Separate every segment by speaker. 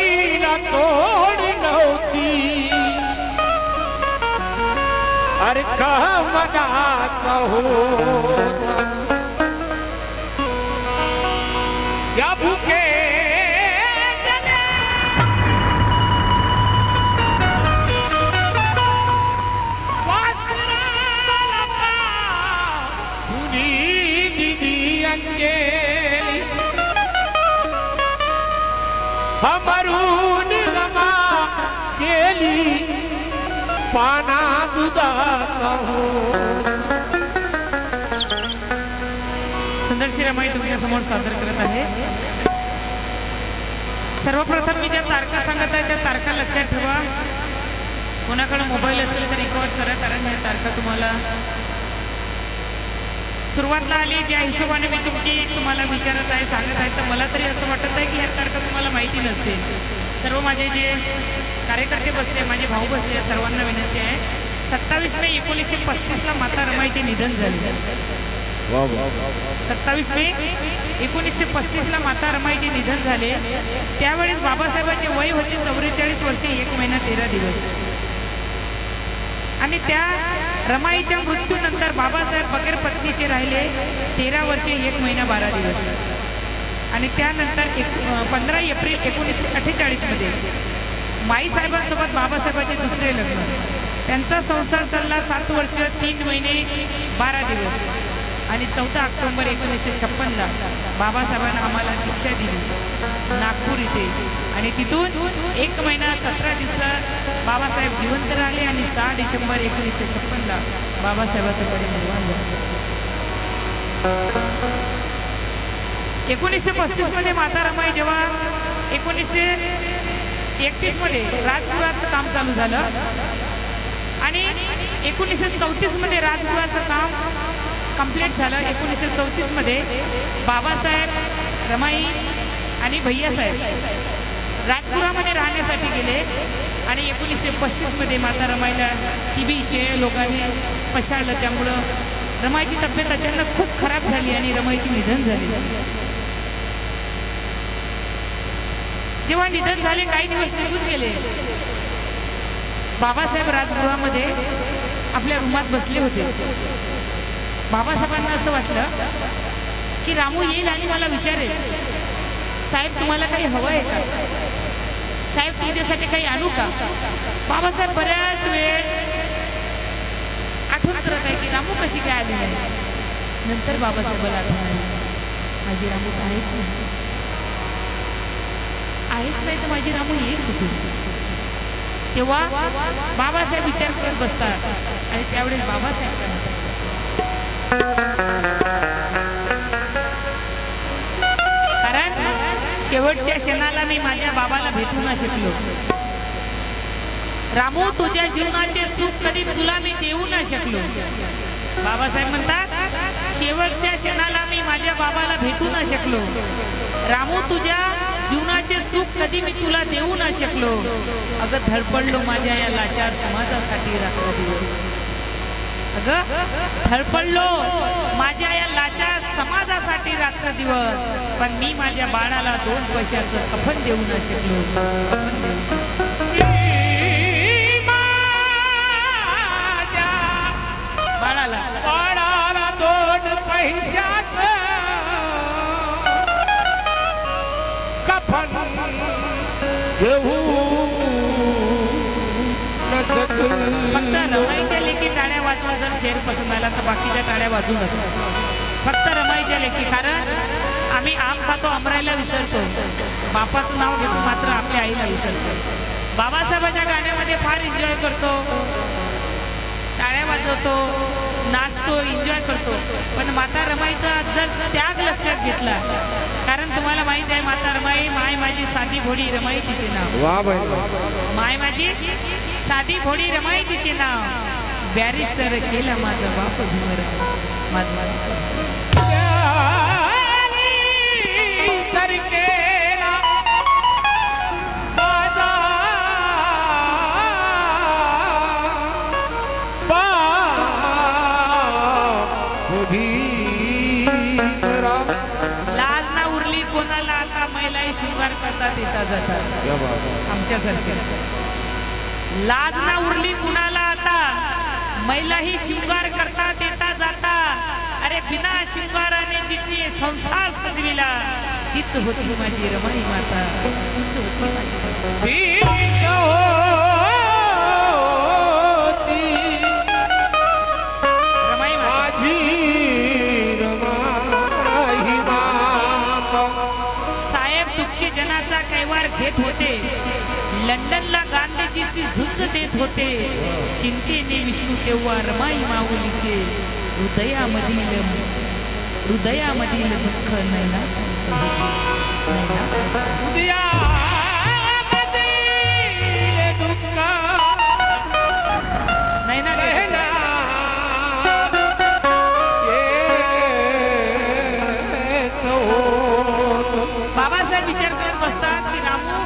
Speaker 1: गोडीला तोड नव्हती अरे कह मनात हमरून रमा केली पाना दुधाचा हो.
Speaker 2: सुंदरशी रमाई तुमच्यासमोर सादर करत आहे. सर्वप्रथम मी ज्या तारखा सांगत आहे त्या तारखा लक्षात ठेवा. कोणाकडे मोबाईल असेल तर रेकॉर्ड करा कारण ह्या तारखा तुम्हाला सुरुवातला आली ज्या हिशोबाने मी तुमची तुम्हाला विचारत आहे सांगत आहे तर मला तरी असं वाटत आहे की ह्या तारखा तुम्हाला माहिती नसते सर्व माझे जे कार्यकर्ते बसले माझे भाऊ बसले सर्वांना विनंती आहे. सत्तावीस मे एकोणीसशे पस्तीसला माता रमाईचे निधन झाले. सत्तावीस मे एकोणीसशे पस्तीसला माता रमाईचे निधन झाले. त्यावेळेस बाबासाहेबांचे वय होते चौवेचाळीस वर्षे एक महिना तेरा दिवस. आणि त्या रमाईच्या मृत्यूनंतर बाबासाहेब बकेर पत्नीचे राहिले. तेरा वर्षे एक महिना बारा दिवस. आणि त्यानंतर एक पंधरा एप्रिल एकोणीसशे अठ्ठेचाळीसमध्ये माईसाहेबांसोबत बाबासाहेबांचे दुसरे लग्न. त्यांचा संसार चालला सात वर्ष तीन महिने बारा दिवस. आणि चौदा ऑक्टोंबर एकोणीसशे छप्पनला बाबासाहेबांना आम्हाला दीक्षा दिली. नागपूर इथे. आणि तिथून एक महिना सतरा दिवसात बाबासाहेब जिवंत राहिले आणि सहा डिसेंबर एकोणीसशे छप्पनला बाबासाहेबाचं परिनिर्वाण झालं. एकोणीसशे पस्तीसमध्ये माता रमाई जेव्हा एकोणीसशे एकतीसमध्ये राजगृहाचं काम चालू झालं. आणि एकोणीसशे चौतीसमध्ये राजगृहाचं काम कंप्लीट झालं एकोणीसशे चौतीसमध्ये. बाबासाहेब रमाई आणि भैयासाहेब राजगृहामध्ये राहण्यासाठी गेले. आणि एकोणीसशे पस्तीसमध्ये माता रमाईला टी बीचे लोकांनी पछाडलं. त्यामुळं रमाईची तब्येत अचानक खूप खराब झाली आणि रमाईची निधन झाले. जेव्हा निधन झाले काही दिवस निघून गेले. बाबासाहेब राजगृहामध्ये आपल्या रूमात बसले होते. बाबासाहेबांना असं वाटलं की रामू येईल आणि मला विचारेल. साहेब तुम्हाला काही हवं आहे का? साहेब तुमच्यासाठी काही आणू का? बाबासाहेब बऱ्याच वेळ आठवण करत आहे की रामू कशी काय आली नाही नंतर बाबासाहेबाला आठवण आली. माझी रामू काहीच आहेच नाही. आहेच नाही तर माझी रामू येईल कुठे? तेव्हा बाबासाहेब विचार करत बसतात आणि त्यावेळेस बाबासाहेब कारण शेवटच्या क्षणाला मी माझ्या बाबाला भेटू न शकलो. रामू तुझ्या जीवनाचे सुख कधी तुला मी देऊ न शकलो. बाबासाहेब म्हणतात शेवटच्या क्षणाला मी माझ्या बाबाला भेटू न शकलो. रामू तुझ्या जीवनाचे सुख कधी मी तुला देऊ न शकलो. अगं धडपडलो माझ्या या लाचार समाजासाठी रात्र दिवस. अगं थरपडलो माझ्या या लाचा समाजासाठी रात्र दिवस पण मी माझ्या बाळाला दोन पैशाचं कफन देऊ न शकलो. बाळाला.
Speaker 1: बाळाला दोन पैशाच कफन घेऊ
Speaker 2: वाजवा जर शेर पसंत आला तर बाकीच्या टाळ्या वाजू नका फक्त रमाईच्या लेखी कारण आम्ही आम भांबरायला विसरतो. बापाचं नाव घेतो मात्र आपल्या आईला विसरतो. बाबासाहेबाच्या गाण्यामध्ये फार एन्जॉय करतो. टाळ्या वाजवतो नाचतो एन्जॉय करतो. पण माता रमाईचा जर त्याग लक्षात घेतला कारण तुम्हाला माहीत आहे माता रमाई माय माझी साधी भोडी रमाई तिचे नाव. माय माझी साधी भोडी रमाई तिचे नाव. बॅरिस्टर केला माझा बाप भीमराव माझा. लाज ना उरली कोणाला आता महिलाही शृंगार करतात येता जातात. आमच्यासारखे लाज ना उरली कुणाला महिलाही शृंगार करतात येता जाता अरे बिना शृंगाराने जिथे संसार सजविला तीच होती माझी रमाई माता. तीच होती माझी. साहेब दुःखी जनाचा कैवार घेत होते. लंडनला गांधीजीशी झुंज देत होते चिंतेने विष्णू तेव्हा रमाई माऊलीचे हृदयामधील हृदयामधील दुःख नाही ना? नाही ना?
Speaker 1: उदयामध्ये दुःख
Speaker 2: नाही ना?
Speaker 1: कहना येत होतं.
Speaker 2: बाबासाहेब विचार करत बसतात की रामू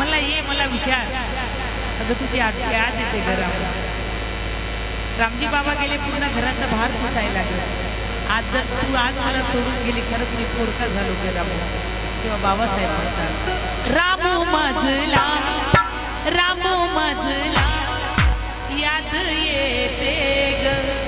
Speaker 2: मला ये मला विचार. अगं तुझी आत येते घरा रामजी बाबा गेले पूर्ण घराचा भार पुसायला लागला. आज जर तू आज मला सोडून गेली खरंच मी पोरका झालो गेला रामू. तेव्हा बाबासाहेब म्हणतात रामो मजला रामो मजला याद येते ग.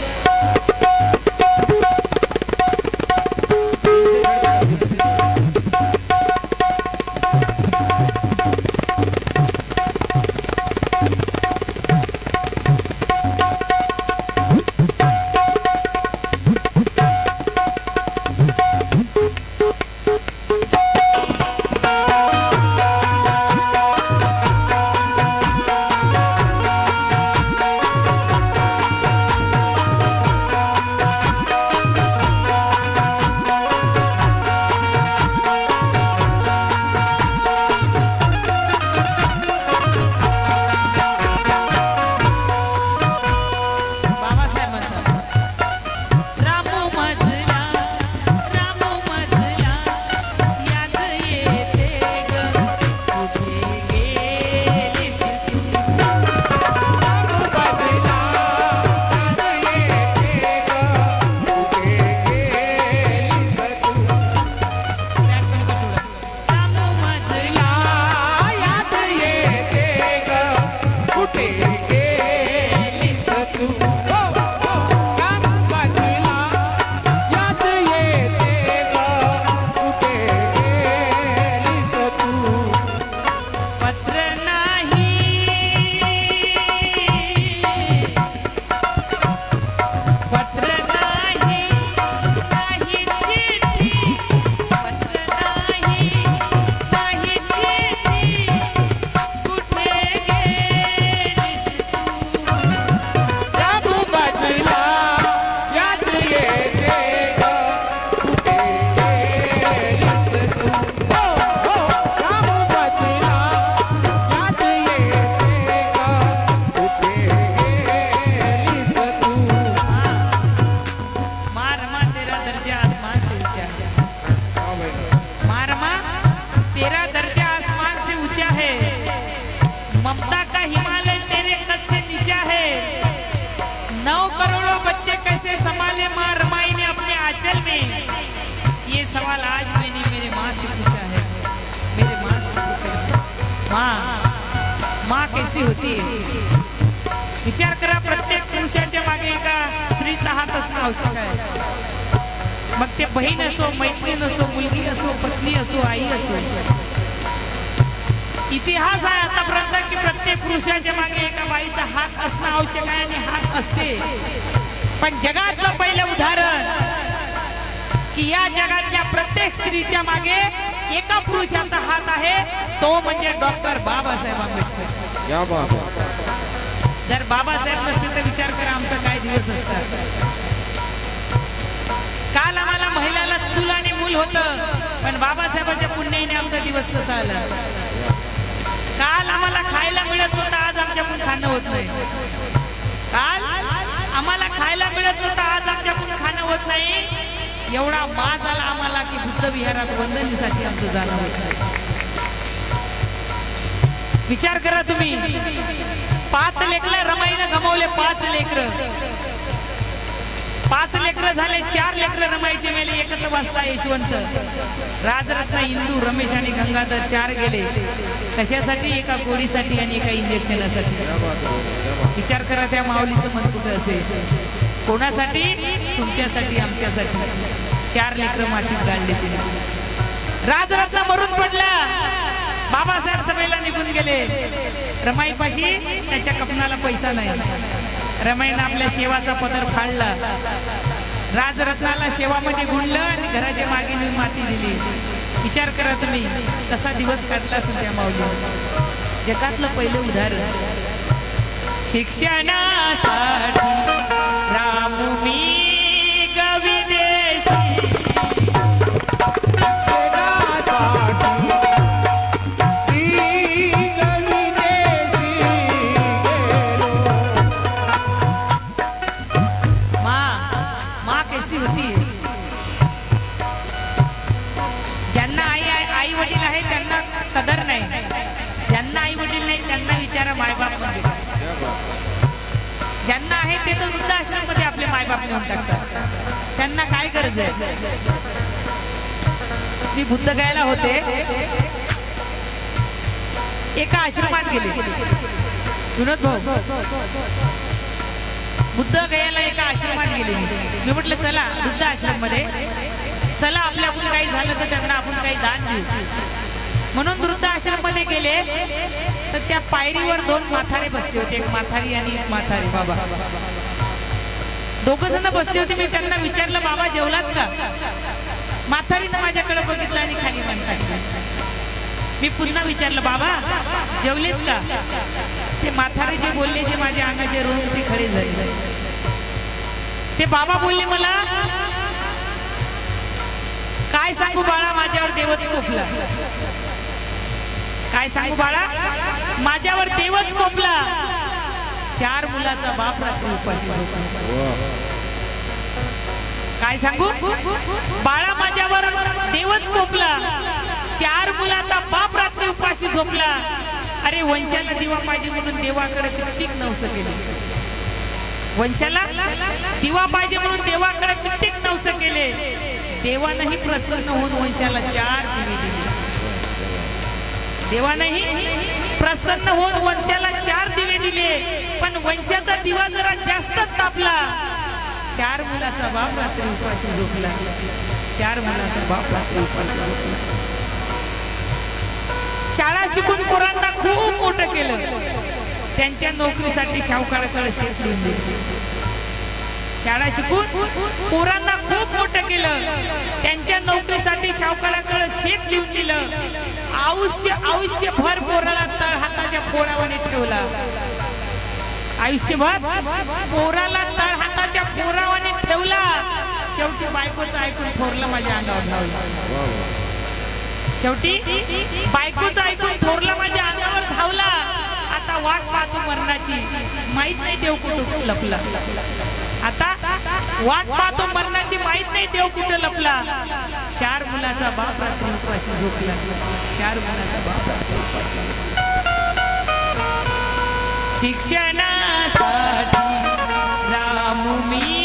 Speaker 2: सवाल आज मैंने मेरे माँ से पूछा है। मेरे माँ से पूछा है। माँ माँ कैसी होती है? विचार करा प्रत्येक पुरुषाच्या मागे एका स्त्रीचा हात असणं आवश्यक आहे. मग ते बहीण असो मैत्रीण असो मुलगी असो पत्नी असो आई असो. इतिहास आहे आतापर्यंत की प्रत्येक पुरुषाच्या मागे एका बाईचा हात असणं आवश्यक आहे आणि हात असते. पण जगातलं पहिलं उदाहरण की या जगातल्या प्रत्येक स्त्रीच्या मागे एका पुरुषाचा हात आहे. तो म्हणजे डॉक्टर बाबासाहेब आंबेडकर.
Speaker 1: बात है
Speaker 2: जर बाबासाहेब नसते तर विचार करा आमचा काय दिवस असतात. काल आम्हाला महिलाला चूल आणि मूल होतं पण बाबासाहेबांच्या पुण्याने आमचा दिवस कसा आला? काल आम्हाला खायला मिळत नव्हतं आज आमच्याकडून खाणं होत नाही. काल आम्हाला खायला मिळत नव्हतं आज आमच्याकडून खाणं होत नाही. एवढा बाज आला आम्हाला की बुद्ध विहारात वंदनीसाठी आमचं जाणं होत विचार करा तुम्ही. पाच लेकर रमाईनं गमावले पाच लेकर. पाच लेकर झाले चार लेकर रमाईचे मेले एकत्र वाजता यशवंत. राजरत्न इंदू रमेश आणि गंगाधर चार गेले. कशासाठी? एका गोळीसाठी आणि एका इंजेक्शनासाठी विचार करा त्या माऊलीचं मन कुठं असेल. कोणासाठी? तुमच्यासाठी आमच्यासाठी. चार लेकर मातीत गाळले तिने. राजरत्न मरून पडला. बाबासाहेब सभेला निघून गेले. रमाईपाशी त्याच्या कपनाला पैसा नाही. रमाईनं आपल्या शेवाचा पदर फाडला. राजरत्नाला शेवामध्ये गुंडलं आणि घराच्या मागे नेऊन माती दिली. विचार करा तुम्ही कसा दिवस काढला असेल त्या जगातलं पहिलं उदाहरण. शिक्षणासाठी नेऊन टाकतात. त्यांना काय गरज आहे? मी बुद्ध गायला होते. एका आश्रमात गेले. विनोद भाऊ. बुद्ध गयाला एका आश्रमात गेले मी. मी म्हटलं चला बुद्ध आश्रममध्ये चला आपल्याकडून काही झालं तर त्यांना आपण काही दान देऊ. म्हणून वृद्ध आश्रममध्ये गेले. तर त्या पायरीवर दोन माथारे बसले होते. एक माथारी आणि एक माथारी. बाबा. दोघ जण बसले होते मी त्यांना विचारलं बाबा जेवलात का? माथारीनं माझ्याकडे बघितलं आणि खाली म्हणतात. मी पुन्हा विचारलं बाबा जेवलेत का? ते माथारे जे बोलले जे माझ्या अंगाचे रोग ते खरे झाले. ते बाबा बोलले मला काय सांगू बाळा माझ्यावर देवच कोपला. काय सांगू बाळा माझ्यावर देवच कोपला. चार मुलाचा बाप रात्री उपाशी झोपला. काय सांगू? बाळा माझ्यावर देवच कोपला. चार मुलाचा बाप रात्री उपाशी झोपला. अरे वंशाला दिवा पाहिजे म्हणून देवाकडे कित्येक नवस केले. वंशाला दिवा पाहिजे म्हणून देवाकडे कित्येक नवस केले. देवानंही प्रसन्न होऊन वंशाला चार दिवे दिले. देवानंही प्रसन्न होऊन वंशाला चार दिवे दिले. पण वंशाचा दिवा जरा जास्तच तापला. चार मुलाचा बाप रात्री उपाशी झोपला. चार मुलाचा बाप रात्री उपाशी झोपला. शाळा शिकून पोरांना खूप मोठं केलं. त्यांच्या नोकरीसाठी सावकाराकडे शेत शाळा शिकून पोरांना खूप मोठं केलं. त्यांच्या नोकरीसाठी सावकाराकडे शेत लिहून दिलं. आयुष्य आयुष्यभर पोराला तळ हाताच्या फोडावाने ठेवला. आयुष्यभर पोराला तळ हाताच्या फोरावाने ठेवला. शेवटी बायकोचं ऐकून थोरलं माझ्या अंगावर धावलं. शेवटी बायकोचं ऐकून थोरला माझ्या अंगावर धावला. आता वाट पाहतो मरणाची. माहीत नाही देव कुठं लपला. आता वाट पाहतो मरणाची माहीत नाही देव कुठे लपला. चार मुलाचा बाप रात्री उपाशी झोपला. चार मुलाचा बाप रात्री उपाशी शिक्षणासाठी रामू मी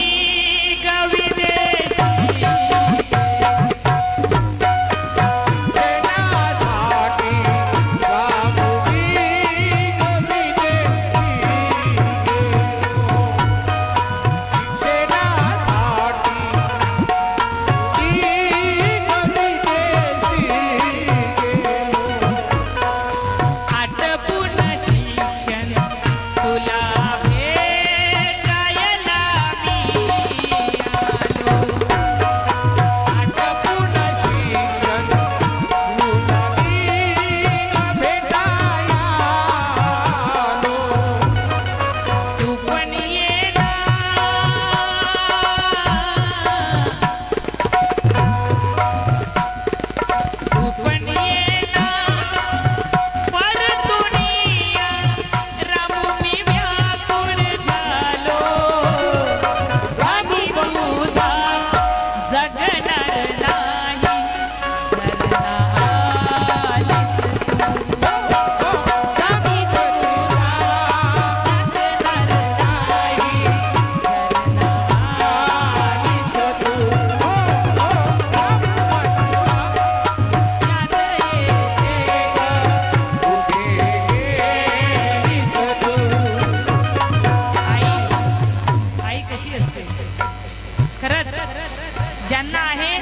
Speaker 2: आहे.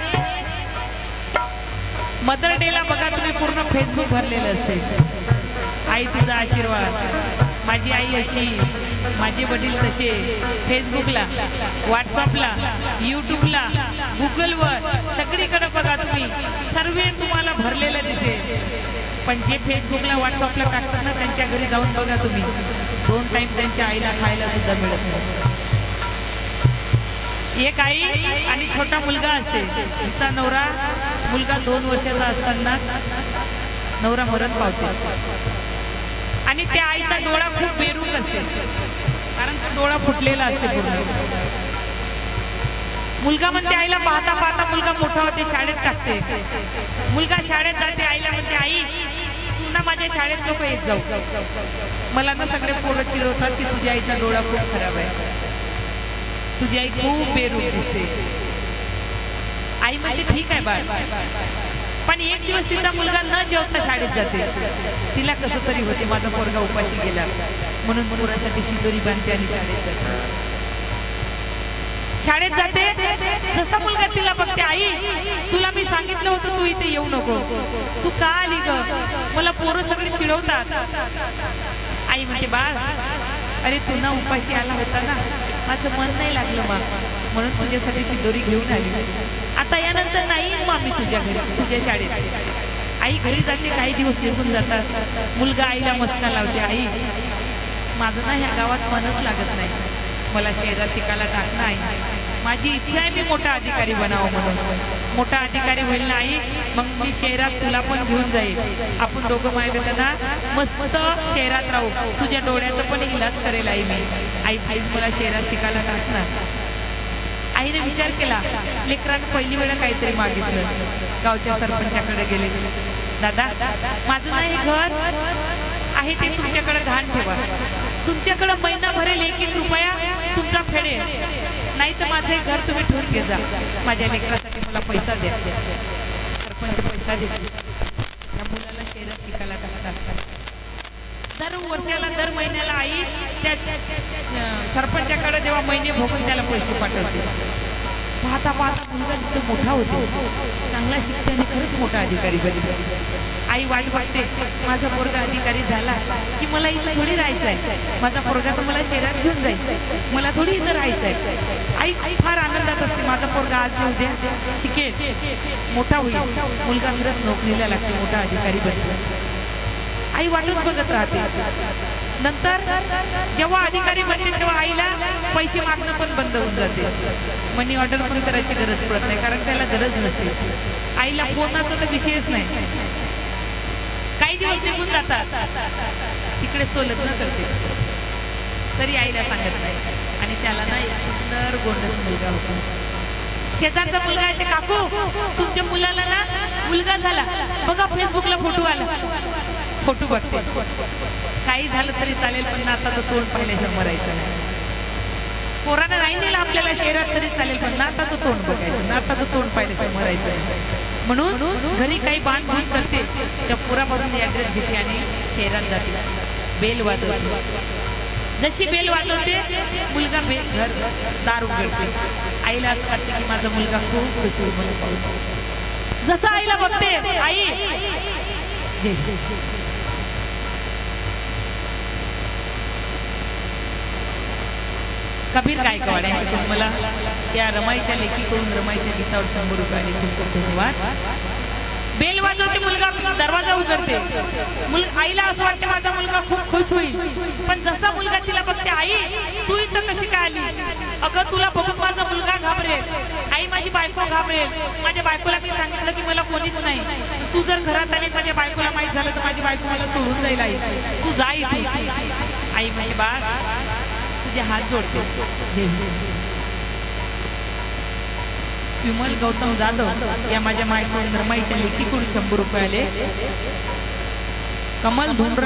Speaker 2: मदर डेला बघा तुम्ही पूर्ण फेसबुक भरलेलं असते आई तुझा आशीर्वाद. माझी आई अशी माझे वडील तसे. फेसबुकला व्हॉट्सअपला युट्यूबला गुगलवर सगळीकडे बघा तुम्ही. सर्व तुम्हाला भरलेलं दिसेल. पण जे फेसबुकला व्हॉट्सअपला टाकतात ना त्यांच्या घरी जाऊन बघा तुम्ही. दोन टाईम त्यांच्या आईला खायला सुद्धा मिळत नाही. एक आई आणि छोटा मुलगा असते. तिचा नवरा मुलगा दोन वर्षाचा असतानाच नवरा मरण पावतो. आणि त्या आईचा डोळा खूप बेरूक असते. कारण तो डोळा फुटलेला असते पूर्ण. मुलगा म्हणते आईला पाहता पाहता मुलगा मोठा होते शाळेत टाकते. मुलगा शाळेत जाते आईला म्हणते आई तू ना माझ्या शाळेत लोक येत जाऊ. मला ना सगळे पोरं चिडवतात की तुझ्या आईचा डोळा खूप खराब आहे. तुझी आई खूप बेरूप दिसते. आई म्हणते ठीक आहे बाळ. पण एक दिवस तिचा मुलगा न जेवता शाळेत जाते. तिला कसं तरी होते माझा पोरगा उपाशी गेला. म्हणून पोरासाठी शिदोरी बांधते आणि शाळेत जाते. शाळेत जाते जसा मुलगा तिला बघते आई तुला मी सांगितलं होतं तू इथे येऊ नको. तू का आली ग? मला पोरं सगळे चिडवतात. आई म्हणते बाळ अरे तू ना उपाशी आला होता ना. माझं मन नाही लागलं मा. म्हणून तुझ्यासाठी शिदोरी घेऊन आली. आता यानंतर नाही येईन मग मी तुझ्या घरी तुझ्या शाळेत. आई घरी जाते काही दिवस निघून जातात. मुलगा आईला मस्का लावते आई. माझं ना ह्या गावात मनच लागत नाही. मला शहरात शिकायला टाकणं आहे माझी इच्छा आहे मी मोठा अधिकारी बनावं म्हणून. मोठा अधिकारी होईल ना आई? मग मी शहरात तुला पण घेऊन जाईल. दोघं दोघं त्यांना मस्त शहरात राहू. तुझ्या डोळ्याचा पण इलाज करेल आई मी. आई प्लीज मला शहरात शिकायला टाक ना आईने विचार केला लेकरानं पहिली वेळा काहीतरी मागितलं. गावच्या सरपंचाकडे गेले. दादा माझं ना हे घर. आहे ते तुमच्याकडे घाण ठेवा. तुमच्याकडे महिना भरेल एक एक रुपया तुमचा फेडेल. नाही तर माझं हे घर तुम्ही ठेवून घे जा. माझ्या लेकरासाठी मला पैसा द्या सरपंच पैसा देते मुलाला शहरात शिकायला टाकतात दर वर्षाला दर महिन्याला आई त्या सरपंचाकडे जेव्हा महिने भोगून त्याला पैसे पाठवते. पाहता पाहता मुलगा तिथं मोठा होतो. चांगला शिक्षण खरंच मोठा अधिकारी बनते. आई वाट बघते. माझा पोरगा अधिकारी झाला की मला इथं थोडी राहायचं आहे माझा पोरगा तर मला शहरात घेऊन जाईल. मला थोडी इथं राहायचं आहे आई आई फार आनंदात असते. माझा पोरगा आज नाही उद्या शिकेल. मोठा होईल. मुलगा खरंच नोकरीला लागते. मोठा अधिकारी बनतो. आई वाटच बघत राहते. नंतर जेव्हा अधिकारी बनते तेव्हा आईला पैसे मागणं पण बंद होऊन जाते. मनी ऑर्डर पण करायची गरज पडत नाही कारण त्याला गरज नसते. आईला फोनाचा तर विषयच नाही. काही दिवस निघून जातात. तिकडेच तो लग्न करते. तरी आईला सांगत नाही. आणि त्याला ना एक सुंदर गोंडस मुलगा होता. शेजारचा मुलगा आहे ते काकू. तुमच्या मुलाला ना मुलगा झाला. बघा फेसबुकला फोटो आला. फोटो बघते. काही झालं तरी चालेल पण नाताचं तोंड पाहिल्याशिवाय मरायचं नाही. पोरानं नाही दिलं आपल्याला शहरात तरी चालेल पण नाताचं तोंड बघायचं. नाताचं तोंड पाहिल्याशिवाय मरायचं नाही. म्हणून घरी काही बांधून करते. त्या पुरापासून ॲड्रेस घेते आणि शहरात जाते. बेल वाजवते. जशी बेल वाजवते मुलगा बेल घर दार उघडते आईला असं वाटते की माझा मुलगा खूप खुश होईल मला जसं आईला बघते आई. जे. कबीर गायकवाड यांच्याकडून मला या रमाईच्या लेखीकडून रमाईच्या गीतावर शंभर रुपये आले. खूप खूप धन्यवाद. बेल वाजवते मुलगा दरवाजा उघडते. मुल आईला असं वाटते माझा मुलगा खूप खुश होईल. पण जसा मुलगा तिला बघते आई तू इथं कशी काय आली? अगं तुला बघून माझा मुलगा घाबरेल. आई माझी बायको घाबरेल. माझ्या बायकोला मी सांगितलं की मला कोणीच नाही. तू जर घरात आली माझ्या बायकोला माहीत झालं तर माझी बायको मला सोडून जाईल आई. तू जा इथे आई म्हणजे बाळ तुझे हात जोडते. जय हिंद. विमल गौतम जाधव या माझ्या मायकडून धर्माईच्या लेखीकडून शंभर रुपये आले कमल धुमरा